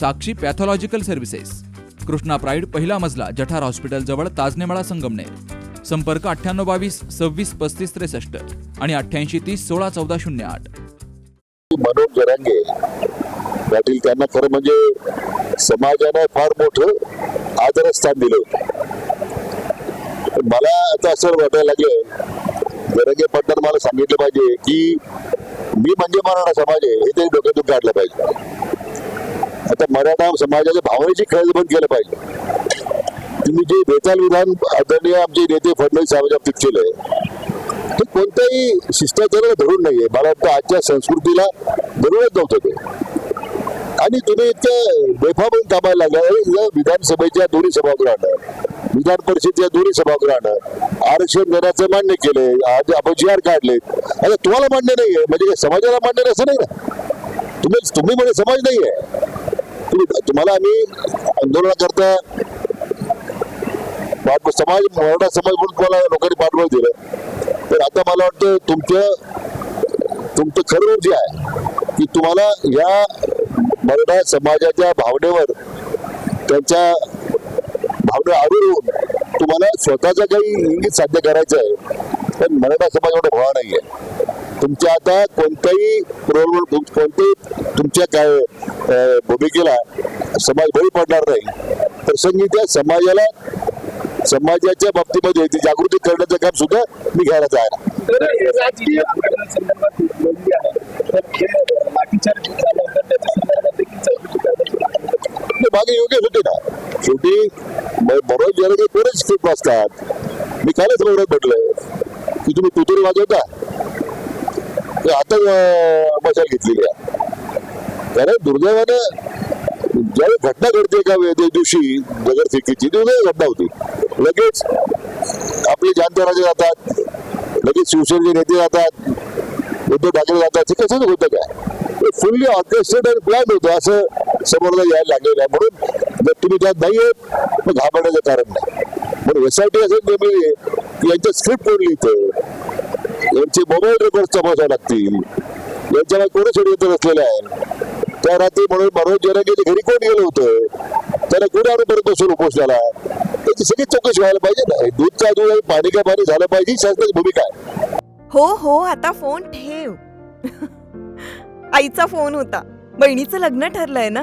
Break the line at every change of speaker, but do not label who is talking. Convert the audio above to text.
Sakshi pathological services Krishna pride पहिला मजला जठार hospital जवळ ताजनेमाळा संगमनेर. संपर्क अठ्ठ्याण्णव बावीस सव्वीस पस्तीस त्रेसष्ट आणि अठ्ठ्याऐंशी तीस सोळा चौदा शून्य आठ.
मनोज जरांगे. पाटील त्यांना खरं म्हणजे समाजानं फार मोठं आदरस्थान दिलं. होतं मला आता असं वाटायला लागलं जरांगे पाटलांना मला सांगितलं पाहिजे की मी म्हणजे मराठा समाज आहे हे तरी डोक्यातून काढलं पाहिजे. आता मराठा समाजाच्या भावनेची खरेदी बंद केलं पाहिजे. तुम्ही जे बेताल विधान आदरणीय आमचे नेते फडणवीस साहेबांच्या बाबतीत केलंय ते कोणत्याही शिष्टाचाराला धरून नाहीये. मला वाटतं आजच्या संस्कृतीला धरूनच नव्हतं ते. आणि तुम्ही इतक्या बेफामून कामाला लागला. विधानसभेच्या दोन्ही सभागृहानं विधान परिषदेच्या दोन्ही सभागृहानं आरक्षण देण्याचं मान्य केलंय. आज आपण जी आर काढले आता तुम्हाला मान्य नाहीये. म्हणजे समाजाला मान्य नाही असं नाही ना. तुम्ही तुम्ही म्हणजे समाज नाहीये. तुम्हाला आम्ही आंदोलनाकरता पाठ- समाज मराठा समाज म्हणून तुम्हाला लोकांनी पाठबळ दिलं. तर आता मला वाटतं तुमचं तुमचं खरं जे आहे की तुम्हाला या मराठा समाजाच्या भावनेवर त्यांच्या भावने आरूढ होऊन तुम्हाला स्वतःचा काही इंगित साध्य करायचं आहे. पण मराठा समाज एवढा भोळा नाही आहे तुमच्या आता कोणत्याही कोणत्याही तुमच्या काय भूमिकेला समाज बळी पडणार नाही. तर संगीत त्या समाजाला समाजाच्या बाबतीमध्ये ती जागृती करण्याचं काम सुद्धा मी घ्यायला मागे योग्य होते ना. शेवटी जरांगे बरेच खूप असतात मी कालच एवढं म्हटलं की तुम्ही कुतुरी वाजवता? हे आता अं, मशाल घेतलेली आहे. कारण दुर्दैवाने ज्यावेळी घटना घडते का दिवशी दगडफेकीची दुर्दैव घटना होती. लगेच आपले जानते जातात लगेच शिवसेनेचे नेते जातात उद्धव ठाकरे जातात हे कसं होतं काय? फुल्ली ऑर्केस्ट्रेट आणि प्लॅन होतं असं समोरला यायला लागलेलं आहे. म्हणून जर तुम्ही त्यात नाही आहेत मग घाबरण्याचं कारण नाही. म्हणून एस आय टी असं नेहमी यांच्या स्क्रिप्ट कोण लिहितं यांचे मोबाईल रेकॉर्ड तपासावे लागतील. यांच्यावर कोणी षडयंत्र असलेलं आहे? त्या रात्री म्हणून मनोज जरांगेच्या घरी कोण गेलं होतं? त्याला कोणी आणून परत बसून उपोषणाला? त्याची सगळी चौकशी व्हायला पाहिजे ना. दूध का दूध आणि पाणी का पाणी झालं पाहिजे शासनाची भूमिका आहे.
हो हो आता फोन ठेव. आईचा फोन होता. बहिणीचं लग्न ठरलंय ना.